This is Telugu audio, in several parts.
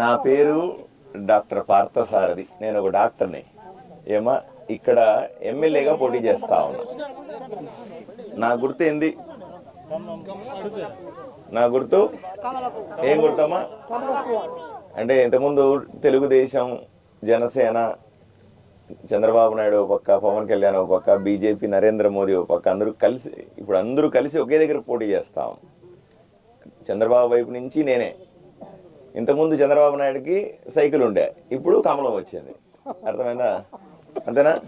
నా పేరు డాక్టర్ పార్థసారథి. నేను ఒక డాక్టర్ని. ఏమా ఇక్కడ ఎమ్మెల్యేగా పోటీ చేస్తా ఉన్నా. నా గుర్తు ఏంది? నా గుర్తు? ఏం గుర్తమ్మా? అంటే ఇంతకుముందు తెలుగుదేశం జనసేన చంద్రబాబు నాయుడు ఒక పక్క పవన్ కళ్యాణ్ ఒక పక్క బీజేపీ నరేంద్ర మోదీ ఒక పక్క అందరూ కలిసి ఇప్పుడు అందరూ కలిసి ఒకే దగ్గర పోటీ చేస్తాం చంద్రబాబు వైపు నుంచి నేనే. ఇంతకుముందు చంద్రబాబు నాయుడుకి సైకిల్ ఉండే. ఇప్పుడు కమలం వచ్చింది. అర్థమైందా? అంతేనా?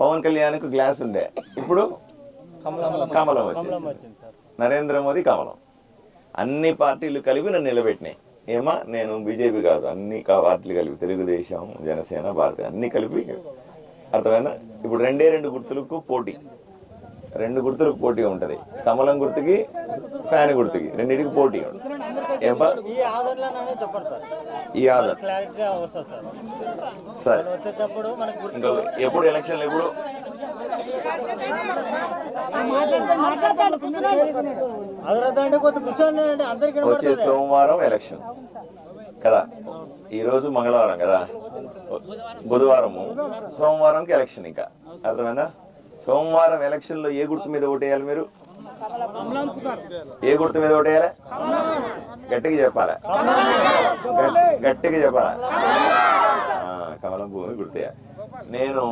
పవన్ కళ్యాణ్కు గ్లాస్ ఉండే. ఇప్పుడు కమలం వచ్చింది. నరేంద్ర మోదీ కమలం. అన్ని పార్టీలు కలిపి నన్ను నిలబెట్టినాయి. ఏమా? నేను బీజేపీ కాదు. అన్ని కా- పార్టీలు కలిపి తెలుగుదేశం జనసేన భారత అన్ని కలిపి. అర్థమైందా? ఇప్పుడు రెండే రెండు గుర్తులకు పోటీ. రెండు గుర్తులకు పోటీ ఉంటుంది. కమలం గుర్తుకి ఫ్యాన్ గుర్తుకి. రెండింటికి పోటీ. ఉంటుంది ఈ ఆధార్లోనే చెప్పండి సార్. ఈ ఆధార్. క్లారిటీ వస్తుంది సార్. సరే. వచ్చేటప్పుడు మనకు గుర్తు ఇంకా ఎప్పుడు ఎలక్షన్లు ఎప్పుడు? వచ్చే సోమవారం ఎలక్షన్. కదా? ఈ రోజు మంగళవారం కదా? బుధవారము. సోమవారంకి ఎలక్షన్ ఇంకా. అర్థమైందా? సోమవారం ఎలక్షన్లో ఏ గుర్తు మీద ఓటేయాలి మీరు? ఏ గుర్తు మీద ఓటేయాలి? గట్టిగా చెప్పాలి? గట్- గట్టిగా చెప్పాలా? కమలం భూమి గుర్తేయాలి నేను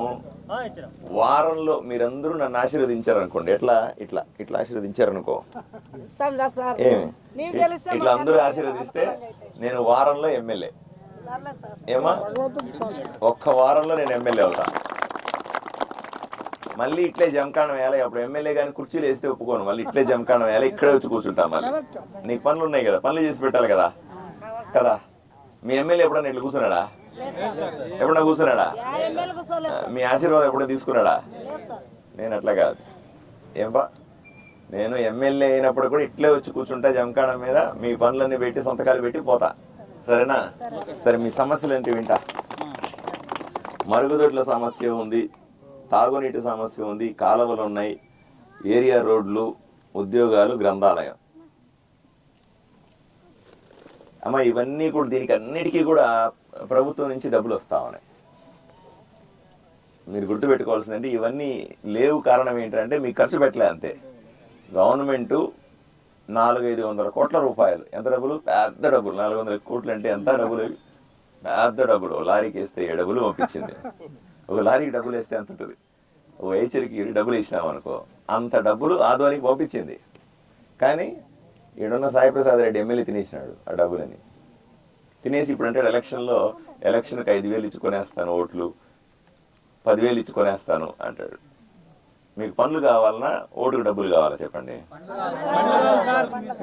వారంలో మీరందరూ నన్ను ఆశీర్వదించారు అనుకోండి ఎట్లా? ఇట్లా ఇట్లా ఆశీర్వదించారు అనుకో ఇస్తాంలే సార్. ఏమి? నీకు ఇ- తెలిస్తే ఇట్లా అందరూ ఆశీర్వదిస్తే నేను వారంలో ఎమ్మెల్యే. ఏమా? ఒక్క వారంలో నేను ఎమ్మెల్యే అవుతా. మళ్ళీ ఇట్లే జమకాణం వేయాలి అప్పుడు ఎమ్మెల్యే కానీ కుర్చీలు వేస్తే ఒప్పుకోను. మళ్ళీ ఇట్లే జమకాణం వేయాలి ఇక్కడే వచ్చి కూర్చుంటా మళ్ళీ. నీకు పనులు ఉన్నాయి కదా పనులు చేసి పెట్టాలి కదా? కదా? మీ ఎమ్మెల్యే ఎప్పుడన్నా ఇట్లా కూర్చున్నాడా? ఎప్పుడన్నా కూర్చున్నాడా? మీ ఆశీర్వాదం ఎప్పుడో తీసుకున్నాడా? నేను అట్లా కాదు. ఏంబా నేను ఎమ్మెల్యే అయినప్పుడు కూడా ఇట్లే వచ్చి కూర్చుంటా జంకాణం మీద మీ పనులన్నీ పెట్టి సంతకాలు పెట్టి పోతా. సరేనా? సరే మీ సమస్యలు ఏంటి వింటా? మరుగుదొడ్ల సమస్య ఉంది. తాగునీటి సమస్య ఉంది కాలువలు ఉన్నాయి ఏరియా రోడ్లు ఉద్యోగాలు గ్రంథాలయం. అమ్మ ఇవన్నీ కూడా దీనికి అన్నిటికీ కూడా ప్రభుత్వం నుంచి డబ్బులు వస్తా ఉన్నాయి. మీరు గుర్తుపెట్టుకోవాల్సిందంటే ఇవన్నీ లేవు కారణం ఏంటంటే మీకు ఖర్చు పెట్టలే అంతే. గవర్నమెంట్ నాలుగైదు వందల కోట్ల రూపాయలు. ఎంత డబ్బులు? పెద్ద డబ్బులు. నాలుగు వందల కోట్లు అంటే ఎంత డబ్బులు? పెద్ద డబ్బులు. లారీకి వేస్తే ఏ డబ్బులు పంపించింది? ఒక లారీకి డబ్బులు వేస్తే ఎంత ఉంటుంది? ఓ హెచ్చరికి డబ్బులు ఇచ్చినాం అనుకో అంత డబ్బులు ఆధ్వానికి పంపించింది. కానీ ఈడున్న సాయిప్రసాద్ రెడ్డి ఎమ్మెల్యే తినేసినాడు ఆ డబ్బులని. తినేసి ఇప్పుడు అంటే ఎలక్షన్లో ఎలక్షన్కి ఐదు వేలు ఇచ్చి కొనేస్తాను ఓట్లు పదివేలు ఇచ్చి కొనేస్తాను అంటాడు. మీకు పనులు కావాలన్నా ఓటుకు డబ్బులు కావాలా చెప్పండి?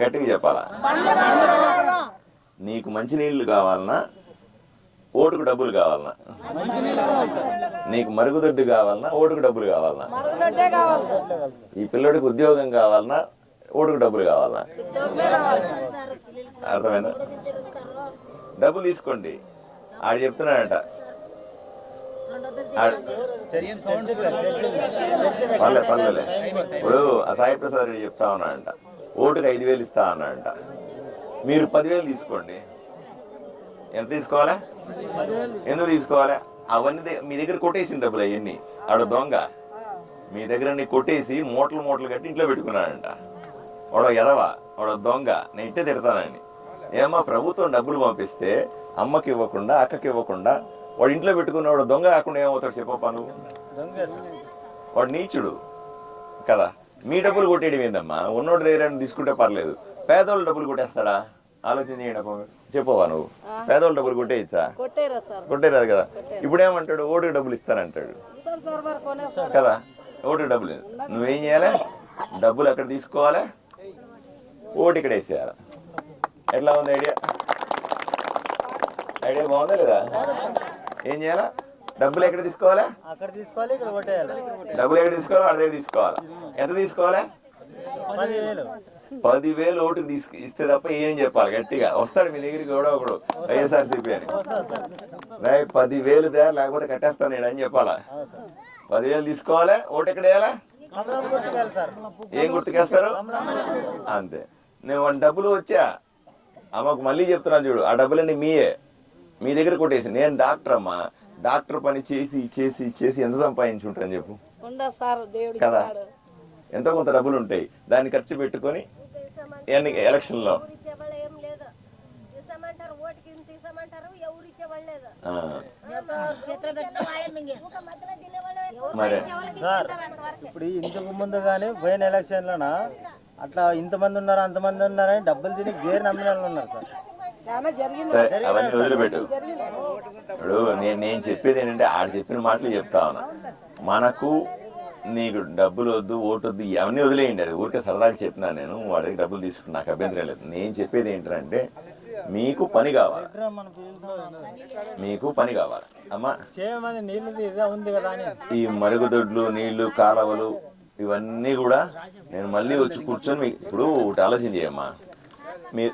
గట్టిగా చెప్పాలా? నీకు మంచినీళ్ళు కావాలన్నా ఓటుకు డబ్బులు కావాలన్నా. నీకు మరుగుదొడ్డు కావాలన్నా ఓటుకు డబ్బులు కావాలన్నా. ఈ పిల్లడికి ఉద్యోగం కావాలన్నా ఓటుకు డబ్బులు కావాలన్నా. అర్థమైందా? డబ్బులు తీసుకోండి. ఆడు చెప్తున్నాడంట. పర్లే పర్లేలే. ఇప్పుడు ఆ సాయి ప్రసాద్ రెడ్డి చెప్తా ఉన్నాడంట. ఓటుకి ఐదు వేలు ఇస్తా అన్నాడంట. మీరు పదివేలు తీసుకోండి. ఎంత తీసుకోవాలా? ఎందుకు తీసుకోవాలి? అవన్నీ మీ దగ్గర కొట్టేసిన డబ్బులు అవన్నీ ఆడ దొంగ. మీ దగ్గర కొట్టేసి మూటలు మూటలు కట్టి ఇంట్లో పెట్టుకున్నాడంట. వాడు ఎదవ వాడు దొంగ. నేను ఇంటే తిడతానని. ఏమో ప్రభుత్వం డబ్బులు పంపిస్తే అమ్మకి ఇవ్వకుండా అక్కకి ఇవ్వకుండా వాడు ఇంట్లో పెట్టుకున్న వాడు దొంగ కాకుండా ఏమవుతాడు చెప్పప్పా నువ్వు? వాడు నీచుడు. కదా? మీ డబ్బులు కొట్టేయడం ఏందమ్మా? ఉన్నోడు దగ్గర తీసుకుంటే పర్లేదు. పేదోళ్ళు డబ్బులు కొట్టేస్తాడా? ఆలోచన చేయండి చెప్పవా నువ్వు? పేదోళ్ళు డబ్బులు కొట్టేయచ్చా? కొట్టేరా సార్. కొట్టేరాదు కదా. ఇప్పుడేమంటాడు? ఓటుకి డబ్బులు ఇస్తానంటాడు. కదా? ఓటుకి డబ్బులు నువ్వేం చేయాలి? డబ్బులు అక్కడ తీసుకోవాలి? ఓటు ఇక్కడ వేసేయాలి. ఎట్లా ఉంది ఐడియా? ఐడియా బాగుందా లేదా? ఏం చేయాలా? డబ్బులు ఎక్కడ తీసుకోవాలా? అక్కడ తీసుకోవాలి ఇక్కడ కొట్టేయాలి. డబ్బులు ఎక్కడ తీసుకోవాలి? అదే తీసుకోవాలి. ఎంత తీసుకోవాలి? పదివేలు ఓటుకు తీసుకు ఇస్తే తప్ప ఏం చెప్పాలి గట్టిగా. వస్తాడు మీ దగ్గరికి కూడా ఒకడు వైఎస్ఆర్సీపీ అని. పదివేలు దే లేకపోతే కట్టేస్తాను నేను అని చెప్పాలా? పదివేలు తీసుకోవాలి? ఓటు ఎక్కడ వేయాలా? ఏం గుర్తుకేస్తారు? అంతే. నేను డబ్బులు వచ్చా. అమ్మకు మళ్ళీ చెప్తున్నాను చూడు ఆ డబ్బులన్నీ మీయే. మీ దగ్గర కొట్టేసి నేను డాక్టర్ అమ్మా. డాక్టర్ పని చేసి చేసి చేసి ఎంత సంపాదించుంటాను చెప్పు. కదా? ఎంతో కొంత డబ్బులు ఉంటాయి దాన్ని ఖర్చు పెట్టుకొని ఎన్ని ఎలక్షన్లో. మరి. సార్ ఇప్పుడు ఇంతకు ముందు కానీ పోయిన ఎలక్షన్లోన? అట్లా ఇంతమంది ఉన్నారు అంతమంది ఉన్నారని డబ్బులు తిని గేర్ నమ్మిన వాళ్ళు ఉన్నారు సార్. సరే అవన్నీ వదిలిపెట్టు. ఇప్పుడు నేను నేను చెప్పేది ఏంటంటే ఆడు చెప్పిన మాటలు చెప్తా ఉన్నా. మనకు నీకు డబ్బులు వద్దు ఓటు వద్దు అవన్నీ వదిలేయండి అది. ఊరికే సరదాగా చెప్పినా నేను వాడికి డబ్బులు తీసుకుని నాకు అభ్యంతరం లేదు. నేను చెప్పేది ఏంటంటే మీకు పని కావాలి. మీకు పని కావాలి. అమ్మా ఉంది కదా ఈ మరుగుదొడ్లు నీళ్ళు కాలువలు ఇవన్నీ కూడా నేను మళ్ళీ వచ్చి కూర్చొని మీకు ఇప్పుడు ఒకటి ఆలోచన చేయమ్మా. మీరు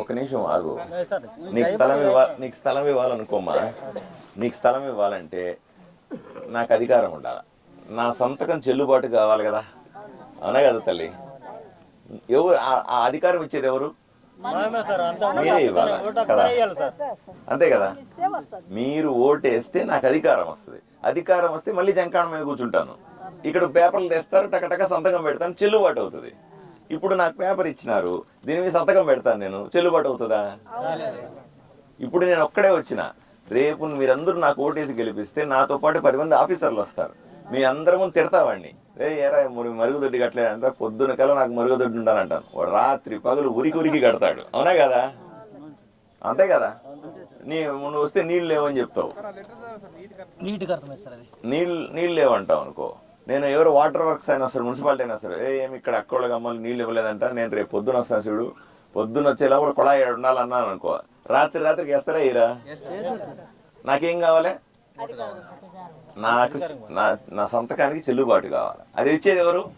ఒక నిమిషం ఆగు. నీకు స్థలం ఇవ్వాలి నీకు స్థలం ఇవ్వాలనుకోమ్మా. నీకు స్థలం ఇవ్వాలంటే నాకు అధికారం ఉండాలి? నా సంతకం చెల్లుబాటు కావాలి కదా? అవునా కదా తల్లి? ఎవరు ఆ- ఆ అధికారం ఇచ్చేది ఎవరు? మనమే సార్ అంత మీరే ఇవ్వాలి? కదా? అంతే కదా? మీరు ఓటేస్తే నాకు అధికారం వస్తుంది. అధికారం వస్తే మళ్ళీ జంకాణం మీద కూర్చుంటాను. ఇక్కడ పేపర్లు తెస్తారు టకటక సంతకం పెడతాను చెల్లుబాటు అవుతుంది. ఇప్పుడు నాకు పేపర్ ఇచ్చినారు దీని మీద సంతకం పెడతాను నేను చెల్లుబాటు అవుతుందా? ఇప్పుడు నేను ఒక్కడే వచ్చిన రేపు మీరందరూ నాకు ఓటేసి గెలిపిస్తే నాతో పాటు పది మంది ఆఫీసర్లు వస్తారు. మీ అందరి ముందు తిడతావాడిని రే ఏరా మరి మరుగుదొడ్డి కట్టలేదు పొద్దున కల నాకు మరుగుదొడ్డి ఉండాలంటాను. వాడు రాత్రి పగలు ఉరికి ఉరికి కడతాడు. అవునా కదా? అంతే కదా? నీ నువ్వు వస్తే నీళ్ళు లేవని చెప్తావు. సార్ నీళ్ళు నీళ్ళు లేవంటావు అనుకో. నేను ఎవరు వాటర్ వర్క్స్ అయినా వస్తారు మున్సిపాలిటీ అయినా సరే ఏ ఏమి ఇక్కడ అక్కడ అమ్మలు నీళ్ళు ఇవ్వలేదంట నేను రేపు పొద్దున వస్తాను చూడు. పొద్దున వచ్చేలా కూడా కుళాయి ఉండాలన్నాను అనుకో. రాత్రి రాత్రికి వేస్తారా ఇరా నాకేం కావాలి? నాకు నా నా సంతకానికి చెల్లుబాటు కావాలి. అది ఇచ్చేది ఎవరు?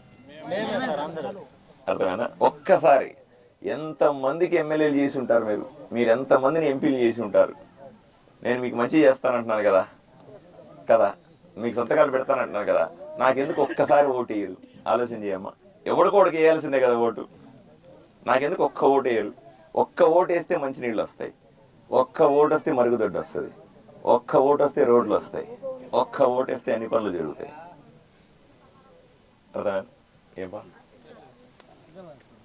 అర్థమైనా ఒక్కసారి ఎంత మందికి ఎమ్మెల్యేలు చేసి ఉంటారు మీరు? మీరు ఎంత మందిని ఎంపీలు చేసి ఉంటారు? నేను మీకు మంచి చేస్తానంటున్నాను కదా? కదా? మీకు సంతకాలు పెడతానంటున్నాను కదా? నాకెందుకు ఒక్కసారి ఓటు వేయరు? ఆలోచన చేయమ్మా. ఎవడు కూడా వేయాల్సిందే కదా ఓటు? నాకెందుకు ఒక్క ఓటు వేయరు? ఒక్క ఓటు వేస్తే మంచినీళ్ళు వస్తాయి. ఒక్క ఓటు వస్తే మరుగుదొడ్డి వస్తుంది. ఒక్క ఓటు వస్తే రోడ్లు వస్తాయి. ఒక్క ఓటేస్తే వేస్తే అన్ని పనులు జరుగుతాయి? అర్థమైందా ఏం పనులు